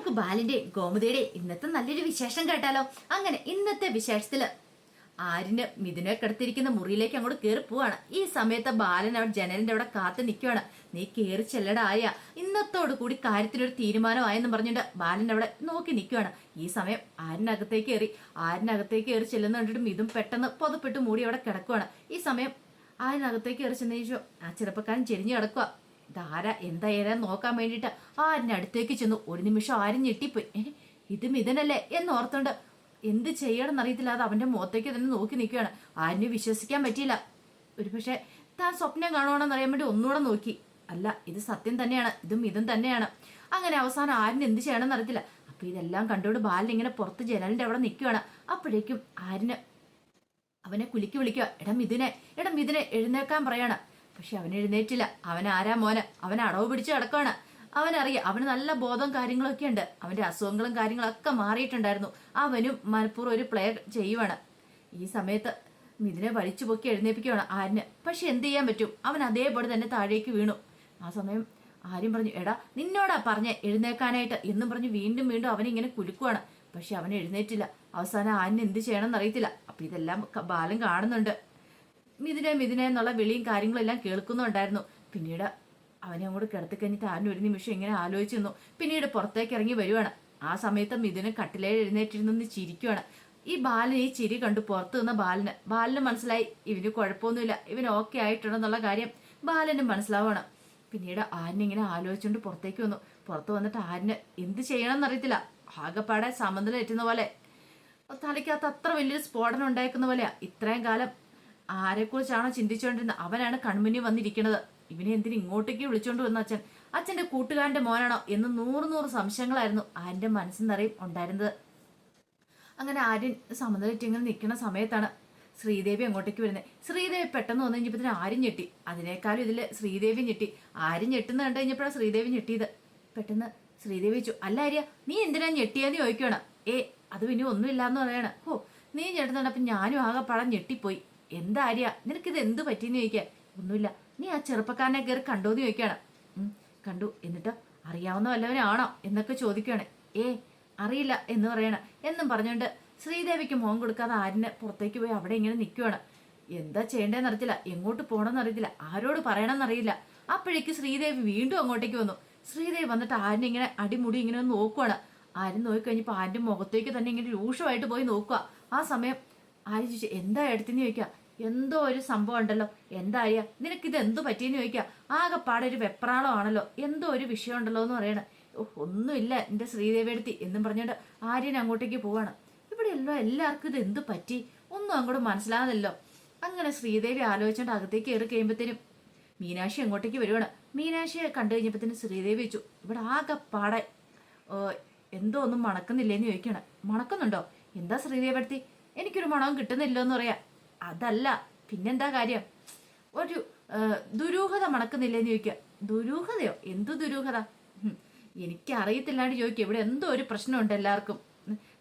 നമുക്ക് ബാലിന്റെ ഗോമതിയുടെ ഇന്നത്തെ നല്ലൊരു വിശേഷം കേട്ടാലോ? അങ്ങനെ ഇന്നത്തെ വിശേഷത്തിൽ ആരിന് മിഥുനെ കിടത്തിരിക്കുന്ന മുറിയിലേക്ക് അങ്ങോട്ട് കയറി പോവാണ്. ഈ സമയത്ത് ബാലൻ അവിടെ ജനലിന്റെ അവിടെ കാത്തു നിൽക്കുവാണ് നീ കയറി ചെല്ലടായ ഇന്നത്തോടു കൂടി കാര്യത്തിനൊരു തീരുമാനമായെന്ന് പറഞ്ഞിട്ട് ബാലൻ അവിടെ നോക്കി നിൽക്കുവാണ് ഈ സമയം ആരിനകത്തേക്ക് കയറി ആരിനകത്തേക്ക് കയറി ചെല്ലുന്ന കണ്ടിട്ട് മിഥും പെട്ടെന്ന് പുതപ്പിട്ട് മൂടി അവിടെ കിടക്കുവാണ്. ഈ സമയം ആരിനകത്തേക്ക് കയറി ചെന്നു ആ ചെറുപ്പക്കാരൻ ചെരിഞ്ഞു കിടക്കുക ഇതാരാ എന്തായാലും നോക്കാൻ വേണ്ടിയിട്ട് ആരിന്റെ അടുത്തേക്ക് ചെന്നു. ഒരു നിമിഷം ആരും ഞെട്ടിപ്പോയി. ഇതും എന്ന് ഓർത്തുണ്ട് എന്ത് ചെയ്യണം എന്നറിയത്തില്ല അത് അവന്റെ മുഖത്തേക്ക് തന്നെ നോക്കി നിൽക്കുകയാണ്. ആരിനെ വിശ്വസിക്കാൻ പറ്റിയില്ല. ഒരുപക്ഷെ താൻ സ്വപ്നം കാണുവാണെന്ന് അറിയാൻ വേണ്ടി ഒന്നുകൂടെ നോക്കി. അല്ല ഇത് സത്യം തന്നെയാണ്. ഇതും ഇതും തന്നെയാണ്. അങ്ങനെ അവസാനം ആരിന് എന്ത് ചെയ്യണമെന്ന് അറിയത്തില്ല. അപ്പൊ ഇതെല്ലാം കണ്ടുകൊണ്ട് ബാലൻ ഇങ്ങനെ പുറത്ത് ജനലിന്റെ അവിടെ നിൽക്കുകയാണ്. അപ്പോഴേക്കും ആരിന് അവനെ കുലുക്കി വിളിക്കുക. എടാ മിഥുനെ എടാ മിഥുനെ എഴുന്നേക്കാൻ പറയാണ്. പക്ഷെ അവൻ എഴുന്നേറ്റില്ല. അവൻ ആരാ മോന്? അവൻ അടവ് പിടിച്ച് കിടക്കാണ് അവനറിയാം അവന് നല്ല ബോധം കാര്യങ്ങളൊക്കെ ഉണ്ട്. അവന്റെ അസുഖങ്ങളും കാര്യങ്ങളൊക്കെ മാറിയിട്ടുണ്ടായിരുന്നു. അവനും മനഃപൂർവം ഒരു പ്ലേ ചെയ്യുവാണ്. ഈ സമയത്ത് മിഥുനെ വലിച്ചു പൊക്കി എഴുന്നേപ്പിക്കുകയാണ് ആരിന് പക്ഷെ എന്ത് ചെയ്യാൻ പറ്റും? അവൻ അതേപോലെ തന്നെ താഴേക്ക് വീണു. ആ സമയം ആര്യം പറഞ്ഞു എടാ നിന്നോടാ പറഞ്ഞ എഴുന്നേക്കാനായിട്ട് എന്നും പറഞ്ഞു വീണ്ടും വീണ്ടും അവനിങ്ങനെ കുലുക്കുവാണ്. പക്ഷെ അവൻ എഴുന്നേറ്റില്ല. അവസാനം ആരിന് എന്ത് ചെയ്യണമെന്ന് അറിയത്തില്ല. അപ്പൊ ഇതെല്ലാം ബാലം കാണുന്നുണ്ട്. മിഥുനെ മിഥുനെ എന്നുള്ള വിളിയും കാര്യങ്ങളും എല്ലാം കേൾക്കുന്നുണ്ടായിരുന്നു. പിന്നീട് അവനെ അങ്ങോട്ട് കിടത്തി കഴിഞ്ഞിട്ട് ആരും ഒരു നിമിഷം ഇങ്ങനെ ആലോചിച്ചു നിന്നു. പിന്നീട് പുറത്തേക്ക് ഇറങ്ങി വരുവാണ്. ആ സമയത്ത് മിഥുന് കട്ടിലേ എഴുന്നേറ്റിരുന്ന് ചിരിക്കുവാണ്. ഈ ബാലൻ ഈ ചിരി കണ്ടു പുറത്തു നിന്ന ബാലന്. ബാലന് മനസ്സിലായി ഇവന് കുഴപ്പമൊന്നുമില്ല. ഇവൻ ഓക്കെ ആയിട്ടുണ്ടെന്നുള്ള കാര്യം ബാലന് മനസ്സിലാവണം. പിന്നീട് ആരിനെ ഇങ്ങനെ ആലോചിച്ചുകൊണ്ട് പുറത്തേക്ക് വന്നു. പുറത്ത് വന്നിട്ട് ആരിന് എന്ത് ചെയ്യണമെന്ന് അറിയത്തില്ല. ആകെപ്പാടെ സമനില എറ്റുന്ന പോലെ. തലയ്ക്കകത്ത് അത്ര വലിയൊരു സ്ഫോടനം ഉണ്ടായിരിക്കുന്ന പോലെയാ. ഇത്രയും കാലം ആരെക്കുറിച്ചാണോ ചിന്തിച്ചുകൊണ്ടിരുന്നത്? അവനാണ് കൺമുന്നിൽ വന്നിരിക്കുന്നത്. ഇവനെ എന്തിനു ഇങ്ങോട്ടേക്ക് വിളിച്ചോണ്ട് വന്ന അച്ഛൻ? അച്ഛന്റെ കൂട്ടുകാരന്റെ മോനാണോ എന്ന് നൂറ് നൂറ് സംശയങ്ങളായിരുന്നു ആര്യന്റെ മനസ്സിൽ നിറയും ഉണ്ടായിരുന്നത്. അങ്ങനെ ആര്യൻ സമനിലറ്റ് നിൽക്കുന്ന സമയത്താണ് ശ്രീദേവി അങ്ങോട്ടേക്ക് വരുന്നത്. ശ്രീദേവി പെട്ടെന്ന് വന്നു കഴിഞ്ഞപ്പോൾ ആരും ഞെട്ടി. അതിനേക്കാളും ഇതിൽ ശ്രീദേവി ഞെട്ടി. ആരും ഞെട്ടുന്ന കണ്ടു കഴിഞ്ഞപ്പോഴാണ് ശ്രീദേവി ഞെട്ടിയത്. പെട്ടെന്ന് ശ്രീദേവി ചോദിച്ചു അല്ല ആര്യ നീ എന്തിനാ ഞെട്ടിയെന്ന് ചോദിക്കണം ഏ അത് പിന്നെ ഒന്നുമില്ലാന്ന് പറയാണ്. ഓ നീ ഞെട്ടുന്നുണ്ട് അപ്പം ഞാനും ആകെ പടം ഞെട്ടിപ്പോയി. എന്താ ആര്യ നിനക്കിത് എന്ത് പറ്റിയെന്ന് ചോദിക്കാൻ? ഒന്നുമില്ല. നീ ആ ചെറുപ്പക്കാരനെ കയറി കണ്ടോന്ന് ചോദിക്കാണ് കണ്ടു. എന്നിട്ട് അറിയാവുന്ന വല്ലവനാണോ എന്നൊക്കെ ചോദിക്കുകയാണ്. ഏ അറിയില്ല എന്ന് പറയണ. എന്നും പറഞ്ഞുകൊണ്ട് ശ്രീദേവിക്ക് മോഹം കൊടുക്കാതെ ആരിനെ പുറത്തേക്ക് പോയി അവിടെ ഇങ്ങനെ നിൽക്കുകയാണ് എന്താ ചെയ്യേണ്ടതെന്ന് അറിയത്തില്ല. എങ്ങോട്ട് പോകണമെന്ന് അറിയത്തില്ല. ആരോട് പറയണമെന്ന് അറിയില്ല. അപ്പോഴേക്ക് ശ്രീദേവി വീണ്ടും അങ്ങോട്ടേക്ക് വന്നു. ശ്രീദേവി വന്നിട്ട് ആരിനെ ഇങ്ങനെ അടിമുടി ഇങ്ങനെ നോക്കുവാണ്. ആരും നോക്കിക്കഴിഞ്ഞപ്പോൾ ആരിന്റെ മുഖത്തേക്ക് തന്നെ ഇങ്ങനെ രൂക്ഷമായിട്ട് പോയി നോക്കുക. ആ സമയം ആര് ചോദിച്ചു എന്താ എടുത്തെന്ന് ചോദിക്കുക? എന്തോ ഒരു സംഭവം ഉണ്ടല്ലോ. എന്താ അറിയാ ഇത് എന്തു പറ്റിയെന്ന് ചോദിക്കുക ആകെപ്പാടെ ഒരു വെപ്രാളമാണല്ലോ. എന്തോ ഒരു വിഷയം ഉണ്ടല്ലോ എന്ന് പറയണ. ഒന്നുമില്ല. എന്റെ ശ്രീദേവി എടുത്തി എന്നും പറഞ്ഞുകൊണ്ട് ആര്യൻ അങ്ങോട്ടേക്ക് പോവാണ്. ഇവിടെ എല്ലോ എല്ലാവർക്കും ഇത് എന്ത് പറ്റി? ഒന്നും അങ്ങോട്ട് മനസ്സിലാകുന്നില്ലോ അങ്ങനെ ശ്രീദേവി ആലോചിച്ചുകൊണ്ട് അകത്തേക്ക് കയറി കഴിയുമ്പോഴത്തേനും മീനാക്ഷി അങ്ങോട്ടേക്ക് വരുവാണ്. മീനാക്ഷിയെ കണ്ടു കഴിഞ്ഞപ്പോഴത്തേനും ശ്രീദേവി വെച്ചു ഇവിടെ ആകെപ്പാടെ പാടെ എന്തോ ഒന്നും മണക്കുന്നില്ലേന്ന് ചോദിക്കണം. മണക്കുന്നുണ്ടോ? എന്താ ശ്രീദേവി എടുത്തി എനിക്കൊരു മണവും കിട്ടുന്നില്ലോ എന്ന് പറയാ. അതല്ല. പിന്നെന്താ കാര്യം? ഒരു ദുരൂഹത മണക്കുന്നില്ലേന്ന് ചോദിക്കുക. ദുരൂഹതയോ? എന്തു ദുരൂഹത? എനിക്ക് അറിയത്തില്ലാണ്ട് ചോദിക്കുക. ഇവിടെ എന്തോ ഒരു പ്രശ്നമുണ്ട് എല്ലാവർക്കും.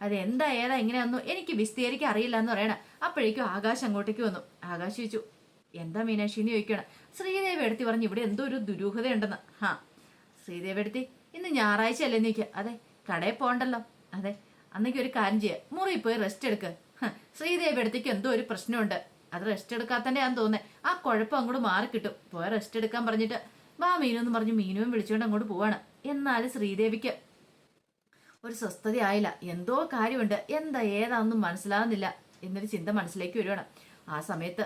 അത് എന്താ ഏതാ എങ്ങനെയാണെന്നോ എനിക്ക് വിസ്തീരിക്കാൻ അറിയില്ല എന്ന് പറയണ. അപ്പോഴേക്കും ആകാശ് അങ്ങോട്ടേക്ക് വന്നു. ആകാശ് ചോദിച്ചു എന്താ മീനാക്ഷി എന്ന് ചോദിക്കണം? ശ്രീദേവി എടുത്തി പറഞ്ഞു ഇവിടെ എന്തോ ഒരു ദുരൂഹതയുണ്ടെന്ന്. ഹാ. ശ്രീദേവി എടുത്തി ഇന്ന് ഞായറാഴ്ച അല്ലേ നീക്ക് അതെ കടയിൽ പോകണ്ടല്ലോ. അതെ അന്നേക്ക് ഒരു കാര്യം ചെയ്യുക മുറിയിൽ പോയി റെസ്റ്റ് എടുക്ക്. ഹ, ശ്രീദേവി എടുത്തേക്ക് എന്തോ ഒരു പ്രശ്നമുണ്ട്. അത് റെസ്റ്റ് എടുക്കാത്തന്റെ ഞാൻ തോന്നേ ആ കുഴപ്പം അങ്ങോട്ട് മാറി കിട്ടും പോയ റെസ്റ്റ് എടുക്കാൻ പറഞ്ഞിട്ട് വാ മീനു എന്ന് പറഞ്ഞു മീനുവും വിളിച്ചുകൊണ്ട് അങ്ങോട്ട് പോവാണ്. എന്നാലും ശ്രീദേവിക്ക് ഒരു സ്വസ്ഥത ആയില്ല. എന്തോ കാര്യമുണ്ട്. എന്താ ഏതാണെന്നും മനസ്സിലാകുന്നില്ല എന്നൊരു ചിന്ത മനസ്സിലേക്ക് വരുവാണ്. ആ സമയത്ത്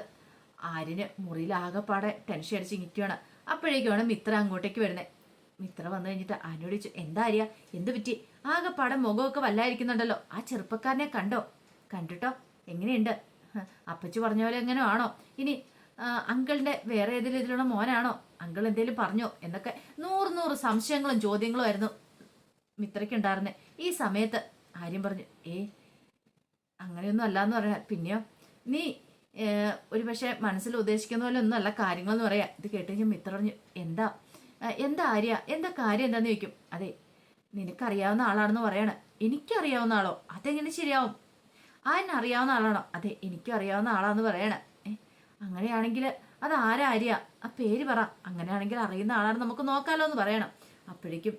ആര്യന് മുറിയിൽ ആകെപ്പാടെ ടെൻഷൻ അടിച്ച് നിൽക്കുകയാണ് അപ്പോഴേക്കുമാണ് മിത്ര അങ്ങോട്ടേക്ക് വരുന്നത് മിത്ര വന്നു കഴിഞ്ഞിട്ട് ആനോടിച്ചു എന്താ അരിയ എന്ത് പറ്റി? ആകെപ്പാടെ മുഖമൊക്കെ വല്ലായിരിക്കുന്നുണ്ടല്ലോ. ആ ചെറുപ്പക്കാരനെ കണ്ടോ? കണ്ടിട്ടോ? എങ്ങനെയുണ്ട്? അപ്പച്ചു പറഞ്ഞ പോലെ എങ്ങനെ ആണോ? ഇനി അങ്കിളിന്റെ വേറെ ഏതെങ്കിലും ഇതിലുള്ള മോനാണോ? അങ്കിൾ എന്തേലും പറഞ്ഞോ? എന്നൊക്കെ നൂറ് നൂറ് സംശയങ്ങളും ചോദ്യങ്ങളും ആയിരുന്നു മിത്രയ്ക്കുണ്ടായിരുന്നെ ഈ സമയത്ത് ആര്യം പറഞ്ഞു ഏ അങ്ങനെയൊന്നും അല്ല എന്ന് പറയാ. പിന്നെയോ? നീ ഒരു പക്ഷെ മനസ്സിൽ ഉദ്ദേശിക്കുന്ന പോലെ ഒന്നും അല്ല കാര്യങ്ങളെന്ന് പറയാ. ഇത് കേട്ട് കഴിഞ്ഞാൽ മിത്ര പറഞ്ഞു എന്താ? എന്താ ആര്യ? എന്താ കാര്യം? എന്താന്ന് ചോദിക്കും. അതെ നിനക്കറിയാവുന്ന ആളാണെന്ന് പറയണേ. എനിക്കറിയാവുന്ന ആളോ? അതെങ്ങനെ ശരിയാവും? ആ എന്നെ അറിയാവുന്ന ആളാണോ? അതെ എനിക്കും അറിയാവുന്ന ആളാന്ന് പറയണേ. അങ്ങനെയാണെങ്കിൽ അത് ആരാ അരിയ ആ പേര് പറ. അങ്ങനെയാണെങ്കിൽ അറിയുന്ന ആളാണ് നമുക്ക് നോക്കാലോ എന്ന് പറയണം. അപ്പോഴേക്കും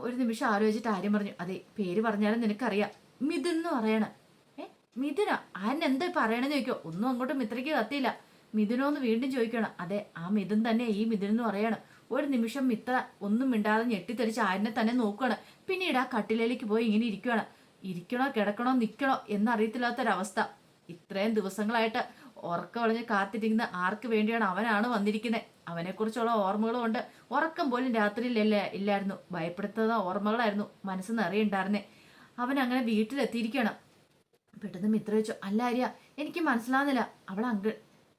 ഒരു നിമിഷം ആലോചിച്ചിട്ട് ആര്യം പറഞ്ഞു. അതെ പേര് പറഞ്ഞാലും നിനക്കറിയാം. മിഥുൻ എന്ന് പറയണം. ഏ മിഥുന? ആൻ എന്താ പറയണെന്ന് ചോദിക്കോ. ഒന്നും അങ്ങോട്ട് മിത്രയ്ക്ക് കത്തിയില്ല. മിഥുനോന്ന് വീണ്ടും ചോദിക്കണം. അതെ ആ മിഥുൻ തന്നെ ഈ മിഥുൻ എന്ന് പറയണം. ഒരു നിമിഷം മിത്ര ഒന്നും മിണ്ടാതെ ഞെട്ടിത്തെറിച്ച് ആരിനെ തന്നെ നോക്കുകയാണ് പിന്നീട് ആ കട്ടിലേക്ക് പോയി ഇങ്ങനെ ഇരിക്കുകയാണ് ഇരിക്കണോ കിടക്കണോ നിൽക്കണോ എന്നറിയത്തില്ലാത്തൊരവസ്ഥ. ഇത്രയും ദിവസങ്ങളായിട്ട് ഉറക്കമളഞ്ഞ് കാത്തിരിക്കുന്ന ആർക്ക് വേണ്ടിയാണ് അവനാണ് വന്നിരിക്കുന്നത്? അവനെക്കുറിച്ചുള്ള ഓർമ്മകളും ഉണ്ട് ഉറക്കം പോലും രാത്രിയിലല്ല ഇല്ലായിരുന്നു. ഭയപ്പെടുത്തുന്ന ഓർമ്മകളായിരുന്നു മനസ്സ് നിറയുണ്ടായിരുന്നേ. അവൻ അങ്ങനെ വീട്ടിലെത്തിയിരിക്കണം. പെട്ടെന്ന് മിത്ര വെച്ചു അല്ല ആര്യ എനിക്ക് മനസ്സിലാകുന്നില്ല അവൾ അങ്കിൾ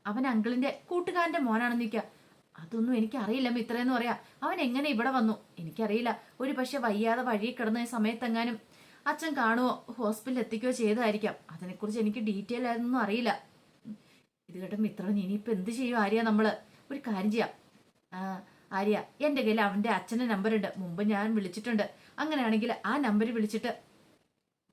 അവൻ അങ്കിളിന്റെ കൂട്ടുകാരന്റെ മോനാണെന്ന് നിൽക്കുക അതൊന്നും എനിക്കറിയില്ല മിത്ര എന്ന് പറയാ. അവൻ എങ്ങനെ ഇവിടെ വന്നു? എനിക്കറിയില്ല. ഒരു പക്ഷെ വയ്യാതെ വഴി കിടന്ന സമയത്തെങ്ങാനും അച്ഛൻ കാണുമോ ഹോസ്പിറ്റലിൽ എത്തിക്കുകയോ ചെയ്തതായിരിക്കാം. അതിനെക്കുറിച്ച് എനിക്ക് ഡീറ്റെയിൽ ആയിരുന്നൊന്നും അറിയില്ല. ഇത് കേട്ട മിത്രൻ ഇനിയിപ്പോൾ എന്ത് ചെയ്യും ആര്യ നമ്മൾ ഒരു കാര്യം ചെയ്യാം. ആര്യ എന്റെ കയ്യിൽ അവന്റെ അച്ഛന്റെ നമ്പറുണ്ട് മുമ്പ് ഞാൻ വിളിച്ചിട്ടുണ്ട്. അങ്ങനെയാണെങ്കിൽ ആ നമ്പർ വിളിച്ചിട്ട്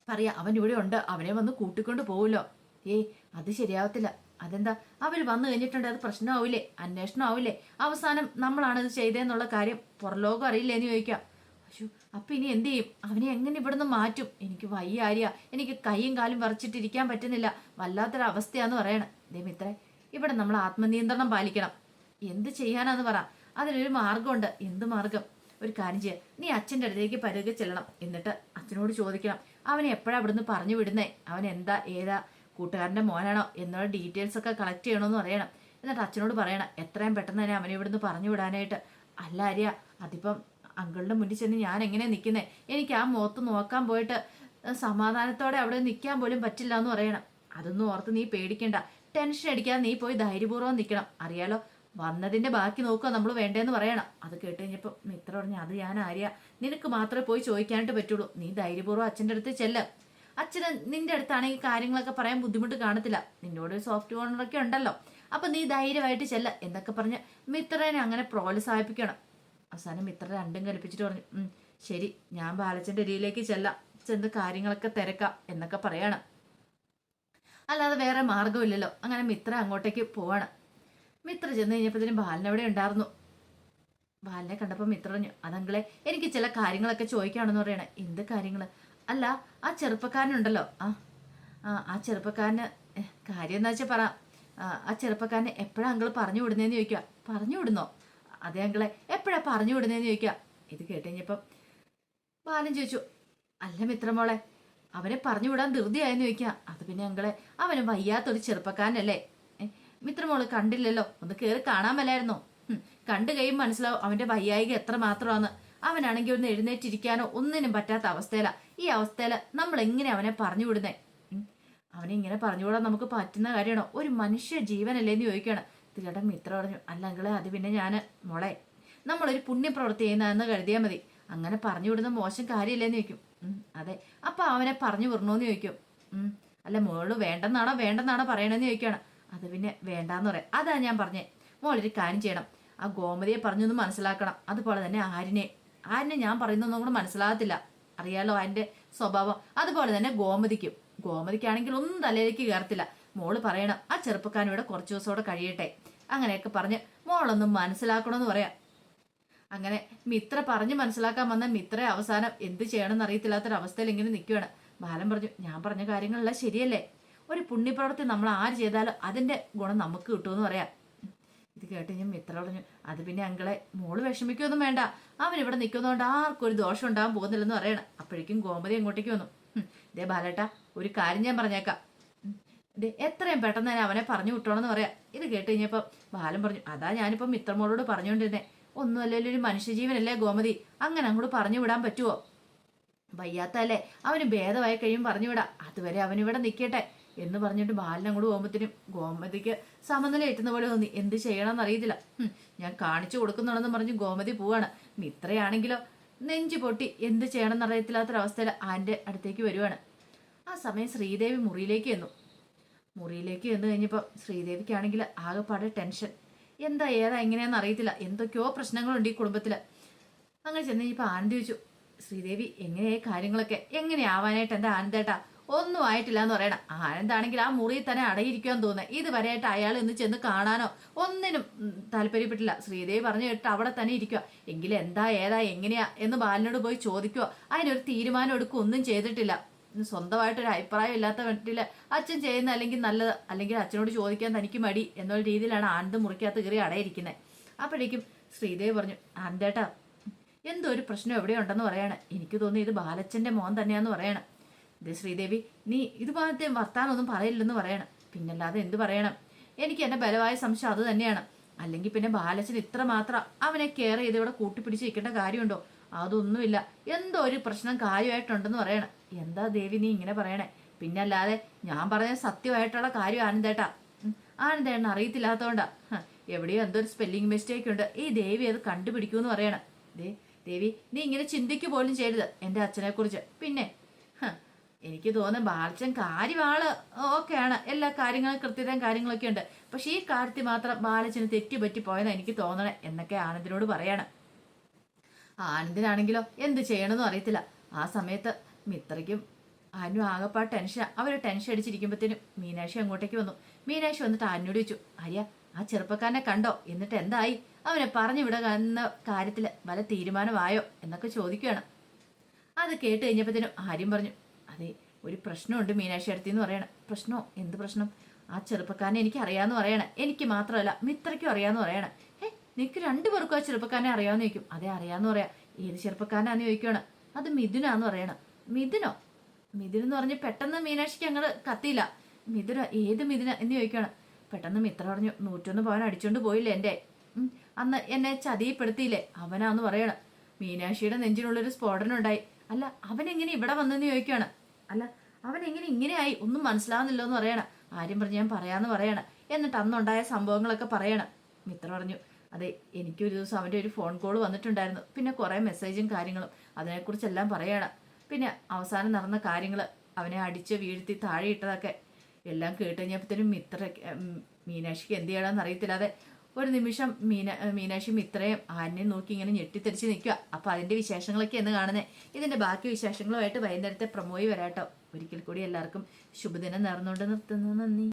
പറയാം. അവൻ ഇവിടെ ഉണ്ട്. അവനെ വന്ന് കൂട്ടിക്കൊണ്ട് പോവുമല്ലോ. ഏയ് അത് ശരിയാവത്തില്ല. അതെന്താ? അവർ വന്നു കഴിഞ്ഞിട്ടുണ്ട്. അത് പ്രശ്നമാവില്ലേ? അന്വേഷണം ആവില്ലേ അവസാനം നമ്മളാണ് ഇത് ചെയ്തതെന്നുള്ള കാര്യം പുറലോകം അറിയില്ലേ എന്ന് ചോദിക്കാം. അയ്യോ അപ്പൊ ഇനി എന്ത് ചെയ്യും? അവനെ എങ്ങനെ ഇവിടുന്ന് മാറ്റും? എനിക്ക് വയ്യ ആര്യ. എനിക്ക് കൈയും കാലും വറച്ചിട്ടിരിക്കാൻ പറ്റുന്നില്ല. വല്ലാത്തൊരവസ്ഥയാന്ന് പറയണം. ദേ മിത്രേ ഇവിടെ നമ്മൾ ആത്മനിയന്ത്രണം പാലിക്കണം. എന്ത് ചെയ്യാനാന്ന് പറ. അതിനൊരു മാർഗമുണ്ട് എന്ത് മാർഗം ഒരു കാര്യം ചെയ്യാം. നീ അച്ഛന്റെ അടുത്തേക്ക് പരുകെ ചെല്ലണം. എന്നിട്ട് അച്ഛനോട് ചോദിക്കണം. അവനെ എപ്പോഴാ ഇവിടുന്ന് പറഞ്ഞു വിടുന്നേ? അവൻ എന്താ ഏതാ കൂട്ടുകാരന്റെ മോനാണോ? എന്നുള്ള ഡീറ്റെയിൽസ് ഒക്കെ കളക്ട് ചെയ്യണമെന്ന് പറയണം. എന്നിട്ട് അച്ഛനോട് പറയണം. എത്രയും പെട്ടെന്ന് തന്നെ അവനെ ഇവിടുന്ന് പറഞ്ഞു വിടാനായിട്ട്. അല്ല അരിയ അതിപ്പം അങ്കിളുടെ മുന്നിൽ ചെന്ന് ഞാൻ എങ്ങനെ നിൽക്കുന്നത് എനിക്ക് ആ മുഖത്ത് നോക്കാൻ പോയിട്ട് സമാധാനത്തോടെ അവിടെ നിൽക്കാൻ പോലും പറ്റില്ല എന്ന് പറയണം. അതൊന്നും ഓർത്ത് നീ പേടിക്കണ്ട. ടെൻഷൻ അടിക്കാതെ നീ പോയി ധൈര്യപൂർവം നിൽക്കണം അറിയാലോ വന്നതിന്റെ ബാക്കി നോക്കുക നമ്മൾ വേണ്ടേന്ന് പറയണം. അത് കേട്ട് കഴിഞ്ഞപ്പോൾ മിത്ര പറഞ്ഞു അത് ഞാൻ ആര്യ? നിനക്ക് മാത്രമേ പോയി ചോദിക്കാനായിട്ട് പറ്റുള്ളൂ. നീ ധൈര്യപൂർവം അച്ഛന്റെ അടുത്ത് ചെല്ല്. അച്ഛന് നിന്റെ അടുത്താണെങ്കിൽ കാര്യങ്ങളൊക്കെ പറയാൻ ബുദ്ധിമുട്ട് കാണത്തില്ല. നിന്നോട് സോഫ്റ്റ് കോർണറൊക്കെ ഉണ്ടല്ലോ. അപ്പൊ നീ ധൈര്യമായിട്ട് ചെല്ല എന്നൊക്കെ പറഞ്ഞ് മിത്രനെ അങ്ങനെ പ്രോത്സാഹിപ്പിക്കണം അവസാനം മിത്ര രണ്ടും കൽപ്പിച്ചിട്ട് പറഞ്ഞു "ഉം, ശരി ഞാൻ ബാലച്ചന്റെ ഇടയിലേക്ക് ചെല്ലാം. ചെന്ന് കാര്യങ്ങളൊക്കെ തിരക്കാം എന്നൊക്കെ പറയണം. അല്ലാതെ വേറെ മാർഗമില്ലല്ലോ അങ്ങനെ മിത്ര അങ്ങോട്ടേക്ക് പോവാണ്. മിത്ര ചെന്ന് കഴിഞ്ഞപ്പോഴത്തേനും അവിടെ ഉണ്ടായിരുന്നു. ബാലിനെ കണ്ടപ്പോൾ മിത്ര പറഞ്ഞു അതങ്കളെ എനിക്ക് ചില കാര്യങ്ങളൊക്കെ ചോദിക്കുകയാണെന്ന് പറയണേ. എന്ത് കാര്യങ്ങൾ അല്ല ആ ചെറുപ്പക്കാരനുണ്ടല്ലോ. ആ ആ ആ ചെറുപ്പക്കാരന് കാര്യം എന്താ വെച്ചാൽ പറ. ആ ചെറുപ്പക്കാരനെ എപ്പോഴാണ് അങ്കിൾ പറഞ്ഞു വിടുന്നതെന്ന് ചോദിക്കുക പറഞ്ഞു വിടുന്നോ? അതെ അങ്കിളെ എപ്പോഴാ പറഞ്ഞു വിടുന്നതെന്ന് ചോദിക്കുക. ഇത് കേട്ടുകഴിഞ്ഞപ്പം ബാലൻ ചോദിച്ചു അല്ല മിത്രമോളെ അവനെ പറഞ്ഞു വിടാൻ ധൃതിയായെന്ന് ചോദിക്കുക. അത് പിന്നെ അങ്കിളെ അവന് വയ്യാത്തൊരു ചെറുപ്പക്കാരനല്ലേ. മിത്രമോൾ കണ്ടില്ലല്ലോ ഒന്ന് കയറി കാണാൻ മേലായിരുന്നോ കണ്ടു കഴിയും മനസ്സിലാവും അവന്റെ വയ്യായിക എത്ര മാത്രമാണ് അവനാണെങ്കിൽ ഒന്ന് എഴുന്നേറ്റിരിക്കാനോ ഒന്നിനും പറ്റാത്ത അവസ്ഥയില. ഈ അവസ്ഥയില നമ്മൾ എങ്ങനെ അവനെ പറഞ്ഞു വിടുന്നേ? അവനെ ഇങ്ങനെ പറഞ്ഞുകൂടാൻ നമുക്ക് പറ്റുന്ന കാര്യമാണോ? ഒരു മനുഷ്യ ജീവനല്ലേ എന്ന് ചോദിക്കുകയാണ്. തീരുടെ മിത്ര പറഞ്ഞു അല്ല അങ്കിളെ അത് പിന്നെ ഞാൻ മോളെ നമ്മളൊരു പുണ്യപ്രവൃത്തി ചെയ്യുന്നതെന്ന് കരുതിയാൽ മതി. അങ്ങനെ പറഞ്ഞു വിടുന്ന മോശം കാര്യമില്ലെന്ന് ചോദിക്കും. അതെ. അപ്പൊ അവനെ പറഞ്ഞു വിടണോന്ന് ചോദിക്കും. അല്ല മോൾ വേണ്ടെന്നാണോ വേണ്ടെന്നാണോ പറയണെന്ന് ചോദിക്കുകയാണ് അത് പിന്നെ വേണ്ടാന്ന് പറയാം. അതാ ഞാൻ പറഞ്ഞേ. മോളൊരു കാര്യം ചെയ്യണം. ആ ഗോമതിയെ പറഞ്ഞൊന്ന് മനസ്സിലാക്കണം. അതുപോലെ തന്നെ ആരിനെ ആരിനെ ഞാൻ പറയുന്നൊന്നും കൂടെ മനസ്സിലാകത്തില്ല. അറിയാലോ അതിന്റെ സ്വഭാവം. അതുപോലെ തന്നെ ഗോമതിക്കും. ഗോമതിക്കാണെങ്കിൽ ഒന്നും തലയിലേക്ക് കയറത്തില്ല. മോൾ പറയണം ആ ചെറുപ്പക്കാരൻ ഇവിടെ കുറച്ച് കൂടെ കഴിയട്ടെ. അങ്ങനെയൊക്കെ പറഞ്ഞ് മോളൊന്നും മനസ്സിലാക്കണമെന്ന് പറയാം. അങ്ങനെ മിത്ര പറഞ്ഞ് മനസ്സിലാക്കാൻ വന്ന മിത്ര അവസാനം എന്ത് ചെയ്യണമെന്ന് അറിയത്തില്ലാത്തൊരവസ്ഥയിൽ ഇങ്ങനെ നിൽക്കുകയാണ് ബാലൻ പറഞ്ഞു ഞാൻ പറഞ്ഞ കാര്യങ്ങളെല്ലാം ശരിയല്ലേ? ഒരു പുണ്യപ്രവൃത്തി നമ്മൾ ആര് ചെയ്താലും അതിന്റെ ഗുണം നമുക്ക് കിട്ടുമെന്ന് പറയാം. ഇത് കേട്ട് ഞാൻ മിത്ര പറഞ്ഞു അത് പിന്നെ അങ്കളെ മോൾ വിഷമിക്കൊന്നും വേണ്ട. അവൻ ഇവിടെ നിൽക്കുന്നതുകൊണ്ട് ആർക്കും ഒരു ദോഷം ഉണ്ടാകാൻ പോകുന്നില്ലെന്ന് പറയണം. അപ്പോഴേക്കും ഗോമതി അങ്ങോട്ടേക്ക് വന്നു ഇതേ ബാലേട്ടാ ഒരു കാര്യം ഞാൻ പറഞ്ഞേക്കാം. എത്രയും പെട്ടെന്ന് തന്നെ അവനെ പറഞ്ഞു വിട്ടോണെന്ന് പറയാം. ഇത് കേട്ട് കഴിഞ്ഞപ്പോൾ ബാലൻ പറഞ്ഞു അതാ ഞാനിപ്പോൾ മിത്രമോളോട് പറഞ്ഞുകൊണ്ടിരുന്നേ ഒന്നുമല്ലല്ലോ ഒരു മനുഷ്യജീവനല്ലേ ഗോമതി? അങ്ങനെ അങ്ങോട്ട് പറഞ്ഞു വിടാൻ പറ്റുമോ വയ്യാത്തല്ലേ അവന് ഭേദമായി കഴിയും പറഞ്ഞു വിടാം. അതുവരെ അവനിവിടെ നിൽക്കട്ടെ എന്ന് പറഞ്ഞിട്ട് ബാലൻ അങ്ങോട്ട് പോകുമ്പോഴത്തേനും ഗോമതിക്ക് സമനില എത്തുന്ന പോലെ തോന്നി. എന്ത് ചെയ്യണമെന്ന് അറിയത്തില്ല. ഞാൻ കാണിച്ചു കൊടുക്കുന്നുണ്ടെന്ന് പറഞ്ഞ് ഗോമതി പോവാണ്. മിത്രയാണെങ്കിലോ? നെഞ്ചു പൊട്ടി. എന്ത് ചെയ്യണമെന്ന് അറിയത്തില്ലാത്തൊരവസ്ഥയിൽ ആന്റെ അടുത്തേക്ക് വരുവാണ്. ആ സമയം ശ്രീദേവി മുറിയിലേക്ക് ചെന്നു. മുറിയിലേക്ക് ചെന്ന് കഴിഞ്ഞപ്പോൾ ശ്രീദേവിക്കാണെങ്കിൽ ആകെപ്പാടെ ടെൻഷൻ. എന്താ ഏതാ എങ്ങനെയാണെന്ന് അറിയത്തില്ല. എന്തൊക്കെയോ പ്രശ്നങ്ങളുണ്ട് ഈ കുടുംബത്തിൽ. അങ്ങനെ ചെന്ന് കഴിഞ്ഞപ്പോൾ ആനന്ദ് ചോദിച്ചു ശ്രീദേവി എങ്ങനെയായി കാര്യങ്ങളൊക്കെ? എങ്ങനെയാവാനായിട്ട് എന്റെ ആനന്ദേട്ടാ? ഒന്നും ആയിട്ടില്ല എന്ന് പറയണം. ആനന്ദാണെങ്കിൽ ആ മുറിയിൽ തന്നെ അടയിരിക്കാൻ തോന്നുന്നത് ഇതുവരെയായിട്ട് അയാൾ ഇന്ന് ചെന്ന് കാണാനോ ഒന്നിനും താല്പര്യപ്പെട്ടില്ല. ശ്രീദേവി പറഞ്ഞു കേട്ട് അവിടെ തന്നെ ഇരിക്കുക എങ്കിലും എന്താ ഏതാ എങ്ങനെയാ എന്ന് ബാലനോട് പോയി ചോദിക്കുക അതിനൊരു തീരുമാനം എടുക്കുക ഒന്നും ചെയ്തിട്ടില്ല. സ്വന്തമായിട്ടൊരു അഭിപ്രായം ഇല്ലാത്ത വീട്ടിൽ അച്ഛൻ ചെയ്യുന്ന അല്ലെങ്കിൽ നല്ലത് അല്ലെങ്കിൽ അച്ഛനോട് ചോദിക്കാൻ തനിക്ക് മടി എന്നുള്ള രീതിയിലാണ് ആനന്ദ് മുറിക്കകത്ത് കയറി അടയിരിക്കുന്നത് അപ്പോഴേക്കും ശ്രീദേവി പറഞ്ഞു ആനന്ദേട്ടാ എന്തോ ഒരു പ്രശ്നം എവിടെയുണ്ടെന്ന് പറയാണ്. എനിക്ക് തോന്നി ഇത് ബാലച്ചന്റെ മോൻ തന്നെയാന്ന് പറയണം. ഇത് ശ്രീദേവി നീ ഇതുപോലത്തെ വർത്താനൊന്നും പറയില്ലെന്ന് പറയണം. പിന്നല്ലാതെ എന്ത് പറയണം? എനിക്ക് എന്റെ ബലമായ സംശയം അത് തന്നെയാണ്. അല്ലെങ്കിൽ പിന്നെ ബാലച്ചൻ ഇത്ര മാത്രം അവനെ കെയർ ചെയ്ത് ഇവിടെ കൂട്ടിപ്പിടിച്ച് നിൽക്കേണ്ട കാര്യമുണ്ടോ? അതൊന്നുമില്ല. എന്തോ ഒരു പ്രശ്നം കാര്യമായിട്ടുണ്ടെന്ന് പറയണം. എന്താ ദേവി നീ ഇങ്ങനെ പറയണേ? പിന്നെ അല്ലാതെ ഞാൻ പറഞ്ഞ സത്യമായിട്ടുള്ള കാര്യം ആനന്ദേട്ടാ. ആനന്ദേണ്ണ ആനന്ദേട്ടൻ അറിയത്തില്ലാത്തോണ്ടാ. എവിടെയോ എന്തോ ഒരു സ്പെല്ലിംഗ് മിസ്റ്റേക്ക് ഉണ്ട്. ഈ ദേവി അത് കണ്ടുപിടിക്കൂന്ന് പറയണം. ദേ ദേവി നീ ഇങ്ങനെ ചിന്തിക്കു പോലും ചെയ്യരുത് എന്റെ അച്ഛനെ കുറിച്ച്. പിന്നെ എനിക്ക് തോന്നുന്നു ബാലച്ചൻ കാര്യമാൾ ഓക്കെയാണ് എല്ലാ കാര്യങ്ങളും കൃത്യതയും കാര്യങ്ങളൊക്കെ ഉണ്ട്. പക്ഷെ ഈ കാര്യത്തിൽ മാത്രം ബാലച്ചന് തെറ്റുപറ്റി പോയെന്ന് എനിക്ക് തോന്നണേ എന്നൊക്കെ ആനന്ദിനോട് പറയണം. ആനന്ദിനാണെങ്കിലോ എന്ത് ചെയ്യണമെന്നും അറിയത്തില്ല. ആ സമയത്ത് മിത്രയ്ക്കും അനു ആകപ്പാ ടെൻഷൻ അവർ ടെൻഷൻ അടിച്ചിരിക്കുമ്പോഴത്തേനും മീനാക്ഷി അങ്ങോട്ടേക്ക് വന്നു. മീനാക്ഷി വന്നിട്ട് ആനോട് ചോദിച്ചു ആര്യ ആ ചെറുപ്പക്കാരനെ കണ്ടോ? എന്നിട്ട് എന്തായി? അവനെ പറഞ്ഞു വിടുക എന്ന കാര്യത്തിൽ വല്ല തീരുമാനമായോ? എന്നൊക്കെ ചോദിക്കുകയാണ് അത് കേട്ട് കഴിഞ്ഞപ്പോഴത്തേനും ആര്യം പറഞ്ഞു അതെ ഒരു പ്രശ്നമുണ്ട് മീനാക്ഷി അടുത്ത് എന്ന് പറയണം. പ്രശ്നമോ എന്ത് പ്രശ്നം? ആ ചെറുപ്പക്കാരനെ എനിക്ക് അറിയാമെന്ന് പറയണം. എനിക്ക് മാത്രമല്ല മിത്രയ്ക്കും അറിയാമെന്ന് പറയണം. ഏ നിനക്ക് രണ്ടു പേർക്കും ആ ചെറുപ്പക്കാരനെ അറിയാമെന്ന് ചോദിക്കും. അതെ അറിയാമെന്ന് പറയാം. ഏത് ചെറുപ്പക്കാരനാന്ന് ചോദിക്കുകയാണ് അത് മിഥുനാന്ന് പറയണം. മിഥുനോ? മിഥുൻ എന്ന് പറഞ്ഞ് പെട്ടെന്ന് മീനാക്ഷിക്ക് അങ്ങോട്ട് കത്തിയില്ല. മിഥുന ഏത് മിഥുന എന്ന് ചോദിക്കുകയാണ്. പെട്ടെന്ന് മിത്ര പറഞ്ഞു നൂറ്റൊന്ന് പവൻ അടിച്ചോണ്ട് പോയില്ലേ എന്റെ അന്ന് എന്നെ ചതിയപ്പെടുത്തിയില്ലേ? അവനാന്ന് പറയണം. മീനാക്ഷിയുടെ നെഞ്ചിനുള്ളൊരു സ്ഫോടനം ഉണ്ടായി അല്ല അവൻ എങ്ങനെ ഇവിടെ വന്നെന്ന് ചോദിക്കുകയാണ്? അല്ല അവൻ എങ്ങനെ ഇങ്ങനെയായി? ഒന്നും മനസ്സിലാവുന്നില്ലോ എന്ന് പറയണം. ആര്യം പറഞ്ഞ് ഞാൻ പറയാന്ന് പറയണം. എന്നിട്ട് അന്നുണ്ടായ സംഭവങ്ങളൊക്കെ പറയണം. മിത്ര പറഞ്ഞു അതെ എനിക്കൊരു ദിവസം അവന്റെ ഒരു ഫോൺ കോൾ വന്നിട്ടുണ്ടായിരുന്നു. പിന്നെ കുറേ മെസ്സേജും കാര്യങ്ങളും അതിനെക്കുറിച്ചെല്ലാം പറയണം. പിന്നെ അവസാനം നടന്ന കാര്യങ്ങൾ അവനെ അടിച്ച് വീഴ്ത്തി താഴെ ഇട്ടതൊക്കെ എല്ലാം കേട്ട് കഴിഞ്ഞപ്പോഴത്തേനും മിത്ര മീനാക്ഷിക്ക് എന്ത് ചെയ്യണമെന്ന് അറിയത്തില്ലാതെ ഒരു നിമിഷം മീന മീനാക്ഷി മിത്രയും ആനെ നോക്കി ഇങ്ങനെ ഞെട്ടിത്തെറിച്ച് നിൽക്കുക അപ്പോൾ അതിന്റെ വിശേഷങ്ങളൊക്കെ എന്ന് കാണുന്നത് ഇതിന്റെ ബാക്കി വിശേഷങ്ങളുമായിട്ട് വൈകുന്നേരത്തെ പ്രമോയി വരാട്ടോ. ഒരിക്കൽ കൂടി എല്ലാവർക്കും ശുഭദിനം നേർന്നുകൊണ്ട് നിർത്തുന്നു. നന്ദി.